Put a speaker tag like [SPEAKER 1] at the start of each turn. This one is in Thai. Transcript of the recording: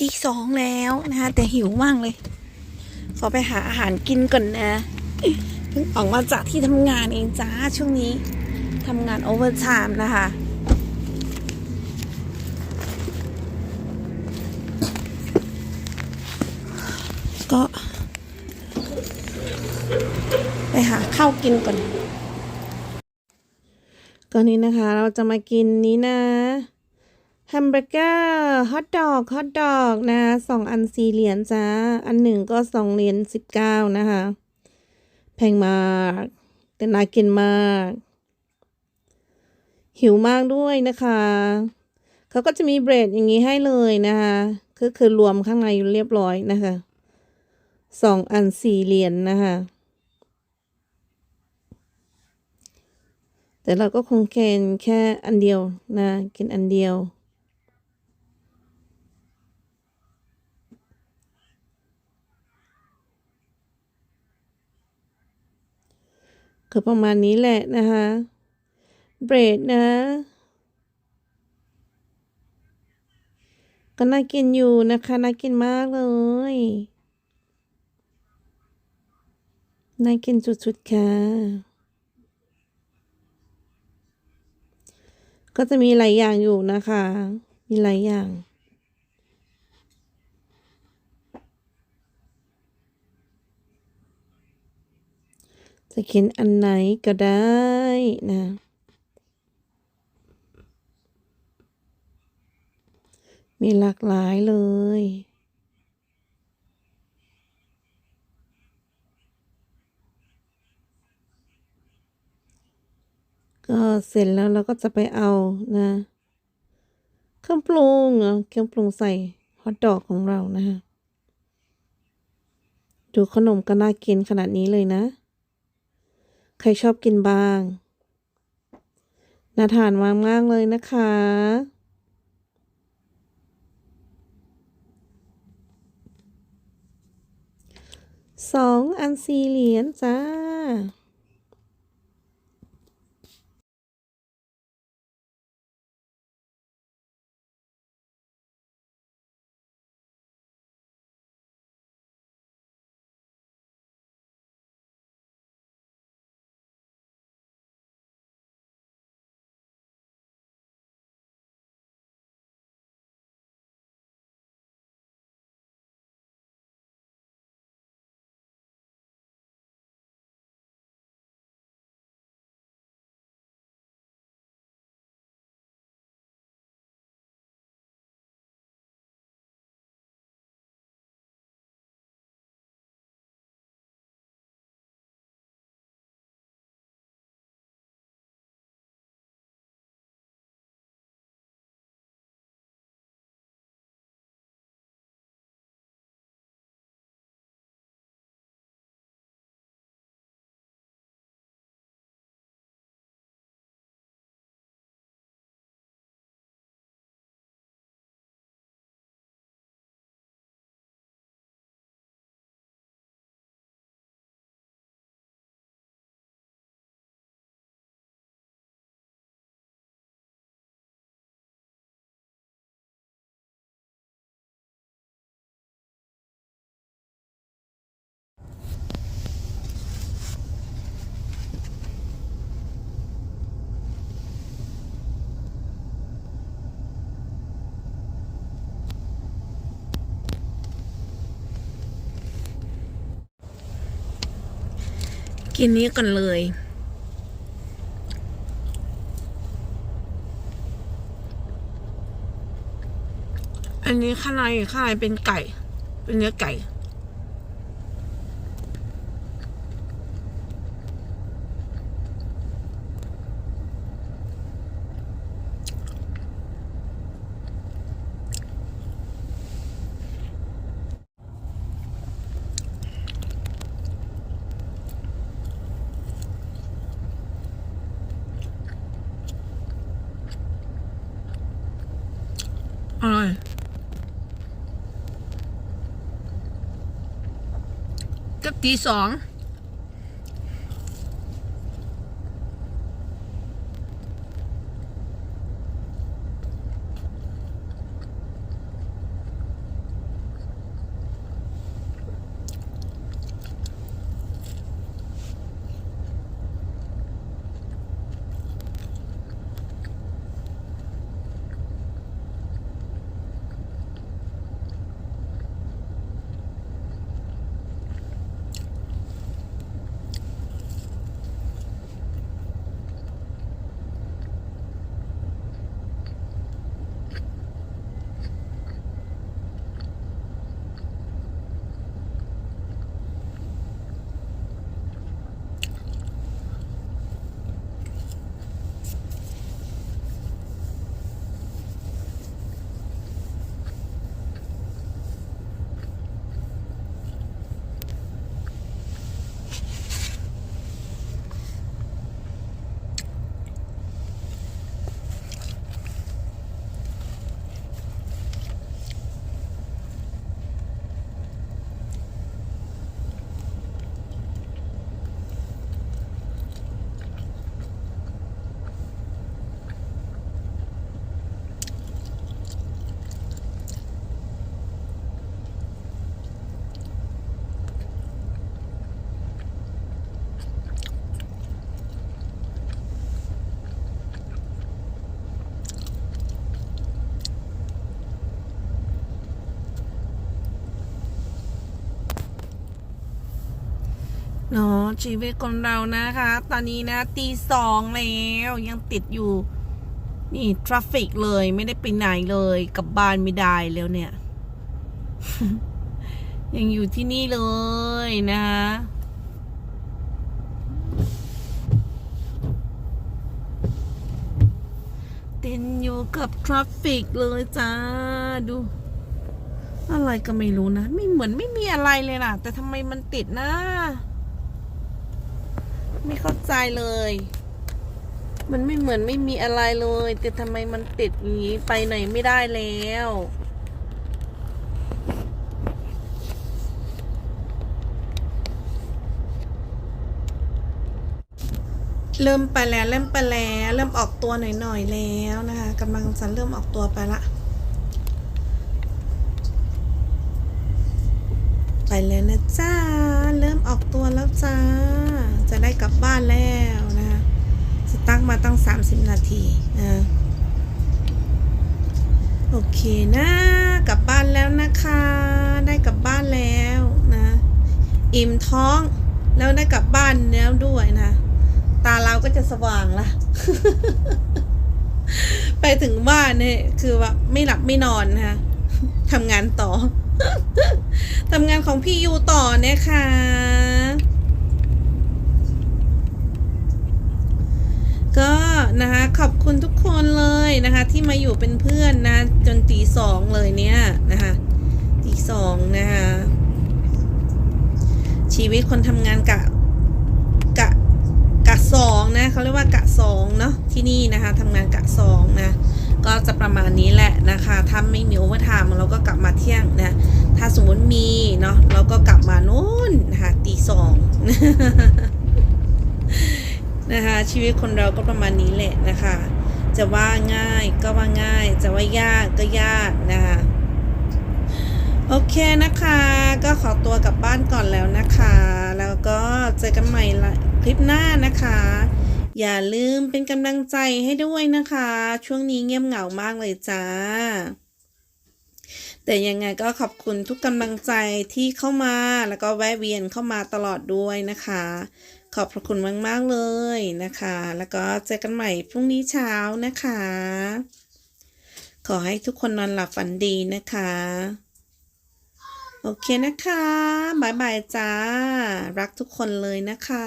[SPEAKER 1] ตีสองแล้วนะคะแต่หิวมากเลย ขอไปหาอาหารกินก่อนนะเพิ่งออกมาจากที่ทำงานเองจ้าช่วงนี้ทำงานโอเวอร์ไทม์นะคะก็ ไปหาข้าวกินก่อนก็นี้นะคะเราจะมากินนี้นะ แฮมเบอร์เกอร์ฮอทดอกฮอทดอกนะสองอันสี่เหรียญจ้า อันหนึ่งก็สองเหรียญสิบเก้านะคะ แพงมาก แต่น่ากินมาก หิวมากด้วยนะคะ เขาก็จะมีเบรดอย่างนี้ให้เลยนะคะคือคือรวมข้างในอยู่เรียบร้อยนะคะสองอันสี่เหรียญนะคะแต่เราก็คงแค่แค่อันเดียวนะกินอันเดียว คือประมาณนี้แหละนะคะเบรดนะ ก็น่ากินอยู่นะคะน่ากินมากเลยน่ากินสุดๆค่ะ ก็จะมีหลายอย่างอยู่นะคะ มีหลายอย่าง จะกินอันไหนก็ได้นะมีหลากหลายเลย ก็เสร็จแล้วเราก็จะไปเอานะ เครื่องปรุงเนาะเครื่องปรุงใส่ฮอทดอกของเรานะคะดูขนมก็น่ากินขนาดนี้เลยนะ ครชอบกินบ้าง น่าทานมากมากๆเลยนะคะ สองอันสี่เหรียญจ้า กินนี้ก่อนเลย อันนี้ข้างในข้างในเป็นไก่ เป็นเนื้อไก่ อร่อยก็ตีสอง ชีวิตคนเรานะคะ ตอนนี้นะตีสองแล้วยังติดอยู่ นี่ทราฟิกเลยไม่ได้ไปไหนเลยกลับบ้านไม่ได้แล้วเนี่ย ยังอยู่ที่นี่เลยนะคะเต้นอยู่กับทราฟฟิกเลยจ้าดู อะไรก็ไม่รู้นะ ไม่เหมือนไม่มีอะไรเลยนะแต่ทำไมมันติดนะ ไม่เข้าใจเลย มันไม่เหมือนไม่มีอะไรเลย แต่ทำไมมันติดอย่างนี้ไปไหนไม่ได้แล้วเริ่มไปแล้วเริ่มไปแล้วเริ่มออกตัวหน่อยๆแล้วนะคะกำลังจะเริ่มออกตัวไปละ ไปแล้วนะจ้าเริ่มออกตัวแล้วจ้า จะได้กลับบ้านแล้วนะคะสตั้งมาตั้ง 30 นาทีนะโอเคนะ กลับบ้านแล้วนะคะ ได้กลับบ้านแล้วนะ อิ่มท้องแล้วได้กลับบ้านแล้วด้วยนะ ตาเราก็จะสว่างละไปถึงบ้านเนี่ยคือว่าไม่หลับไม่นอนนะคะทำงานต่อ ทำงานของพี่ยูต่อนะคะ ก็นะคะขอบคุณทุกคนเลยนะคะ ที่มาอยู่เป็นเพื่อนนะ จนตีสองเลยเนี่ยนะคะตีสองนะคะชีวิตคนทำงานกะกะกะสองนะเขาเรียกว่ากะสองเนาะที่นี่นะคะทำงานกะสองนะก็จะประมาณนี้แหละนะคะถ้าไม่มีโอเวอร์ไทม์เราก็กลับมาเที่ยงนะถ้าสมมติมีเนาะเราก็กลับมานู่นนะคะตีสอง นะคะ ชีวิตคนเราก็ประมาณนี้แหละนะคะ จะว่าง่ายก็ว่าง่าย จะว่ายากก็ยากนะคะโอเคนะคะ ก็ขอตัวกลับบ้านก่อนแล้วนะคะ แล้วก็เจอกันใหม่คลิปหน้านะคะ อย่าลืมเป็นกำลังใจให้ด้วยนะคะ ช่วงนี้เงียบเหงามากเลยจ้า แต่ยังไงก็ขอบคุณทุกกำลังใจที่เข้ามาแล้วก็แวะเวียนเข้ามาตลอดด้วยนะคะ ขอบพระคุณมาก ๆ เลยนะคะ แล้วก็เจอกันใหม่พรุ่งนี้เช้านะคะ ขอให้ทุกคนนอนหลับฝันดีนะคะ โอเคนะคะบายบายจ้า รักทุกคนเลยนะคะ